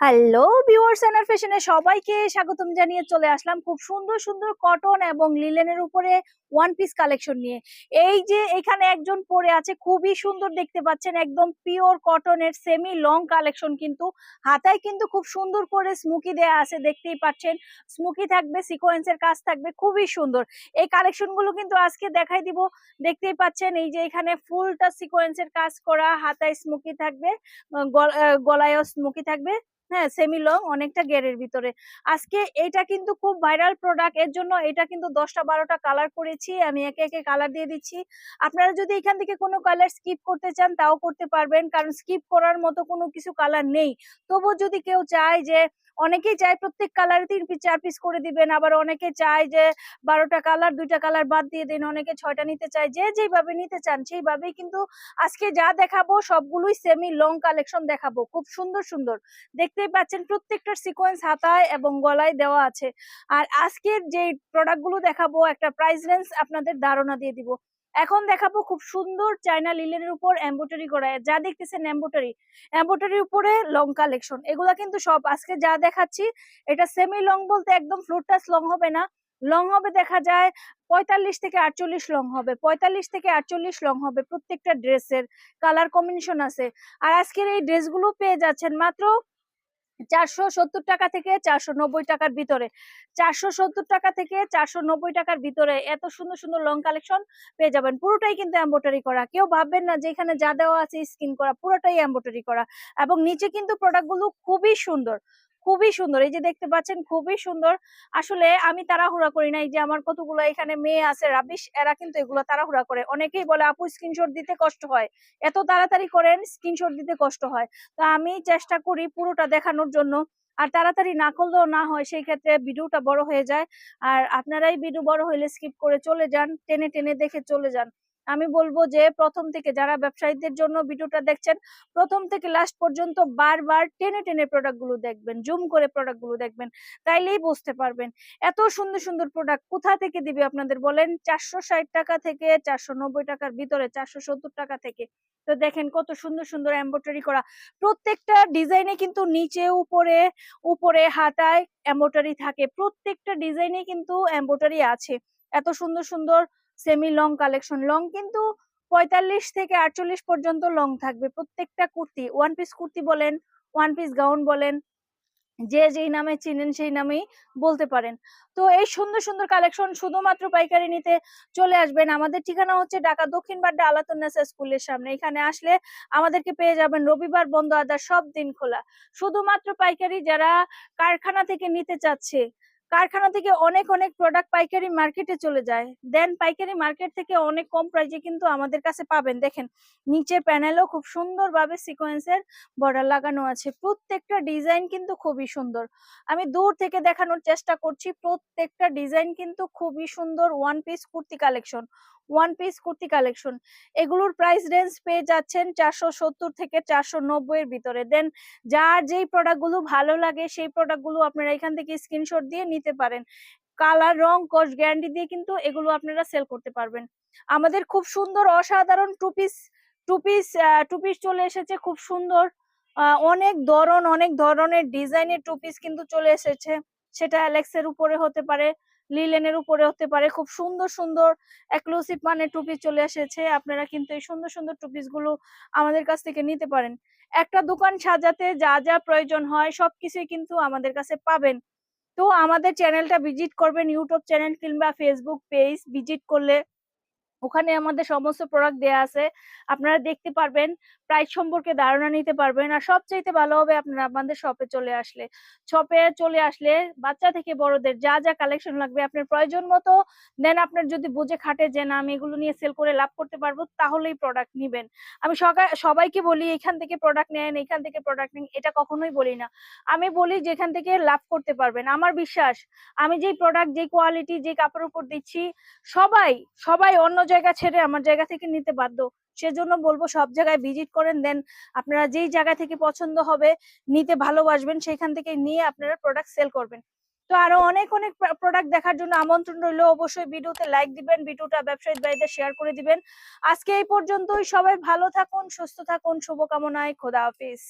Hello viewers এনার ফ্যাশনে সবাইকে স্বাগতম জানিয়ে চলে আসলাম খুব সুন্দর সুন্দর কটন এবং লিলেনের উপরে ওয়ান পিস কালেকশন নিয়ে। এই যে এখানে একজন পরে আছে, খুবই সুন্দর দেখতে পাচ্ছেন, একদম পিওর কটনের সেমি লং কালেকশন কিন্তু। হাতায় কিন্তু খুব সুন্দর করে স্মুকি দেয়া আছে, দেখতেই পাচ্ছেন। স্মুকি থাকবে সিকোয়েন্সের কাজ থাকবে, খুবই সুন্দর। এই কালেকশনগুলো কিন্তু আজকে দেখাই দিব। দেখতেই পাচ্ছেন, এই যে এখানে ফুলটা সিকোয়েন্সের কাজ করা, হাতায় স্মুকি থাকবে গলায়ও স্মুকি থাকবে। হ্যাঁ সেমি লং অনেকটা গেরের ভিতরে। আজকে এটা কিন্তু খুব ভাইরাল প্রোডাক্টের জন্য এটা কিন্তু দশটা বারোটা কালার করেছি, আমি একে একে কালার দিয়ে দিচ্ছি। আপনারা যদি এখান থেকে কোনো কালার স্কিপ করতে চান, তাও করতে পারবেন, কারণ স্কিপ করার মতো কোনো কিছু কালার নেই। তবু যদি কেউ চায় যে অনেকেই চায় প্রত্যেক কালারে তিন পিস চার পিস করে দিবেন, আবার অনেকে চায় যে বারোটা কালার দুইটা কালার বাদ দিয়ে দিন, অনেকে ছয়টা নিতে চায়, যে যেভাবে নিতে চান সেইভাবেই কিন্তু আজকে যা দেখাবো সবগুলোই সেমি লং কালেকশন দেখাবো, খুব সুন্দর সুন্দর। দেখতেই পাচ্ছেন প্রত্যেকটার সিকোয়েন্স হাতায় এবং গলায় দেওয়া আছে। আর আজকের যে প্রোডাক্টগুলো দেখাবো, একটা প্রাইস রেঞ্জ আপনাদের ধারণা দিয়ে দিব। এখন দেখাবো খুব সুন্দর চায়না লিলেনের উপর এম্বোটারি করা, যা দেখতেছেন এম্বোটারি এম্বোটারির উপরে লং কালেকশন এগুলা কিন্তু সব আজকে যা দেখাচ্ছি। এটা সেমি লং বলতে একদম ফ্লোরটাস লং হবে না। লং হবে দেখা যায় পঁয়তাল্লিশ থেকে আটচল্লিশ লং হবে। পঁয়তাল্লিশ থেকে আটচল্লিশ লং হবে প্রত্যেকটা ড্রেসের। কালার কম্বিনেশন আছে। আর আজকের এই ড্রেসগুলো পেয়ে যাচ্ছেন মাত্র চারশো সত্তর টাকা থেকে চারশো নব্বই টাকার ভিতরে। চারশো সত্তর টাকা থেকে চারশো নব্বই টাকার ভিতরে এত সুন্দর সুন্দর লং কালেকশন পেয়ে যাবেন। পুরোটাই কিন্তু এম্বোটারি করা। কেউ ভাববেন না যে এখানে যা দেওয়া আছে স্কিন করা, পুরোটাই এম্বোটারি করা। এবং নিচে কিন্তু প্রোডাক্টগুলো খুবই সুন্দর। খুবই সুন্দর। এই যে দেখতে পাচ্ছেন, খুবই সুন্দর। আসলে আমি তাড়াহুড়া করি না এই যে আমার কতগুলো এখানে মেয়ে আছে, রাবিশ, এরা কিন্তু এগুলো তাড়াহুড়া করে। অনেকেই বলে, আপু স্ক্রিনশট দিতে কষ্ট হয়। এত তাড়াতাড়ি করেন স্ক্রিনশট দিতে কষ্ট হয়। তো আমি চেষ্টা করি পুরোটা দেখানোর জন্য। আর তাড়াতাড়ি না করলেও না হয়, সেই ক্ষেত্রে ভিডিওটা বড় হয়ে যায়। আর আপনারাই ভিডিও বড় হইলে স্কিপ করে চলে যান, টেনে টেনে দেখে চলে যান। আমি বলব যে প্রথম থেকে যারা ব্যবসায়ীদের জন্য ভিডিওটা দেখছেন, প্রথম থেকে লাস্ট পর্যন্ত বারবার টেনে টেনে প্রোডাক্টগুলো দেখবেন জুম করে প্রোডাক্টগুলো দেখবেন, তাইলেই বুঝতে পারবেন এত সুন্দর সুন্দর প্রোডাক্ট কোথা থেকে দিবে আপনাদের বলেন? চারশো ষাট টাকা থেকে চারশো নব্বই টাকার ভিতরে, চারশো সত্তর টাকা থেকে। তো দেখেন কত সুন্দর সুন্দর এম্ব্রয়ডারি করা। প্রত্যেকটা ডিজাইনে কিন্তু নিচে, উপরে উপরে, হাতায় এম্ব্রয়ডারি থাকে। প্রত্যেকটা ডিজাইনে কিন্তু এম্ব্রয়ডারি আছে। এত সুন্দর সুন্দর সেমি লং কালেকশন লং কিন্তু পঁয়তাল্লিশ থেকে আটচল্লিশ পর্যন্ত লং থাকবে। প্রত্যেকটা কুর্তি ওয়ান পিস কুর্তি বলেন ওয়ান পিস গাউন বলেন, যে যেই নামে চিনেন সেই নামেই বলতে পারেন। তো এই সুন্দর সুন্দর কালেকশন শুধুমাত্র পাইকারি নিতে চলে আসবেন। আমাদের ঠিকানা হচ্ছে ঢাকা দক্ষিণ বাড্ডা আলাতুন্নাসা স্কুলের সামনে। এখানে আসলে আমাদেরকে পেয়ে যাবেন রবিবার বন্ধ আদার সব দিন খোলা। শুধুমাত্র পাইকারি যারা কারখানা থেকে নিতে চাচ্ছে কারখানা থেকে অনেক অনেক প্রোডাক্ট পাইকারি মার্কেটে চলে যায়। দেন পাইকারি মার্কেট থেকে অনেক কম প্রাইসে কিন্তু আমাদের কাছে পাবেন। দেখেন, নিচের প্যানেলও খুব সুন্দরভাবে সিকোয়েন্সের বর্ডার লাগানো আছে। প্রত্যেকটা ডিজাইন কিন্তু খুবই সুন্দর। আমি দূর থেকে দেখানোর চেষ্টা করছি, প্রত্যেকটা ডিজাইন কিন্তু খুবই সুন্দর। One piece kurti collection one piece kurti collection এগুলোর প্রাইস রেঞ্জ পেয়ে যাচ্ছেন চারশো সত্তর থেকে চারশো নব্বই এর ভিতরে। দেন যার যেই প্রোডাক্টগুলো ভালো লাগে, সেই প্রোডাক্টগুলো আপনারা এখান থেকে স্ক্রিনশট দিয়ে নিতে পারেন। কালার, রং কস্ট গ্যারান্টি দিয়ে কিন্তু এগুলো আপনারা সেল করতে পারবেন। আমাদের খুব সুন্দর অসাধারণ two piece two piece two piece চলে এসেছে খুব সুন্দর। অনেক ধরন অনেক ধরনের ডিজাইনের টু পিস কিন্তু চলে এসেছে। সেটা অ্যালেক্সের উপরে হতে পারে, লিলেনের উপরে হতে পারে, খুব সুন্দর সুন্দর এক্সক্লুসিভ মানে টু পিস চলে এসেছে। আপনারা কিন্তু এই সুন্দর সুন্দর টু পিসগুলো আমাদের কাছ থেকে নিতে পারেন। একটা দোকান সাজাতে যা যা প্রয়োজন হয় সবকিছুই কিন্তু আমাদের কাছে পাবেন। তো আমাদের চ্যানেলটা ভিজিট করবেন, ইউটিউব চ্যানেল কিংবা ফেসবুক পেজ ভিজিট করলে ওখানে আমাদের সমস্ত প্রোডাক্ট দেয়া আছে। আপনারা দেখতে পারবেন প্রাইস সম্পর্কে ধারণা নিতে পারবেন। আর সবচাইতে ভালো হবে আপনারা আমাদের শপে চলে আসলে। শপে চলে আসলে বাচ্চা থেকে বড়দের যা যা কালেকশন লাগবে আপনার প্রয়োজন মতো দেন আপনার যদি বুঝে খাটে যে না, আমি এগুলো নিয়ে সেল করে লাভ করতে পারব, তাহলেই প্রোডাক্ট নিবেন। আমি সবাইকে বলি এখান থেকে প্রোডাক্ট নেন, এখান থেকে প্রোডাক্ট নিন, এটা কখনোই বলি না। আমি বলি যেখান থেকে লাভ করতে পারবেন। আমার বিশ্বাস, আমি যেই প্রোডাক্ট যেই কোয়ালিটি যে কাপড়ের উপর দিচ্ছি, সবাই সবাই অন্য জায়গা ছেড়ে আমার জায়গা থেকে নিতে বাধ্য। সেজন্য বলব সব জায়গায় ভিজিট করেন দেন আপনারা যেই জায়গা থেকে পছন্দ হবে নিতে ভালোবাসবেন, সেখান থেকে নিয়ে আপনারা প্রোডাক্ট সেল করবেন। তো আরও অনেক অনেক প্রোডাক্ট দেখার জন্য আমন্ত্রণ রইল। অবশ্যই ভিডিওতে লাইক দিবেন, ভিডিওটা ব্যবসায়ী ভাইদের শেয়ার করে দিবেন। আজকে এই পর্যন্তই। সবাই ভালো থাকুন, সুস্থ থাকুন, শুভকামনায় খোদা হাফিজ।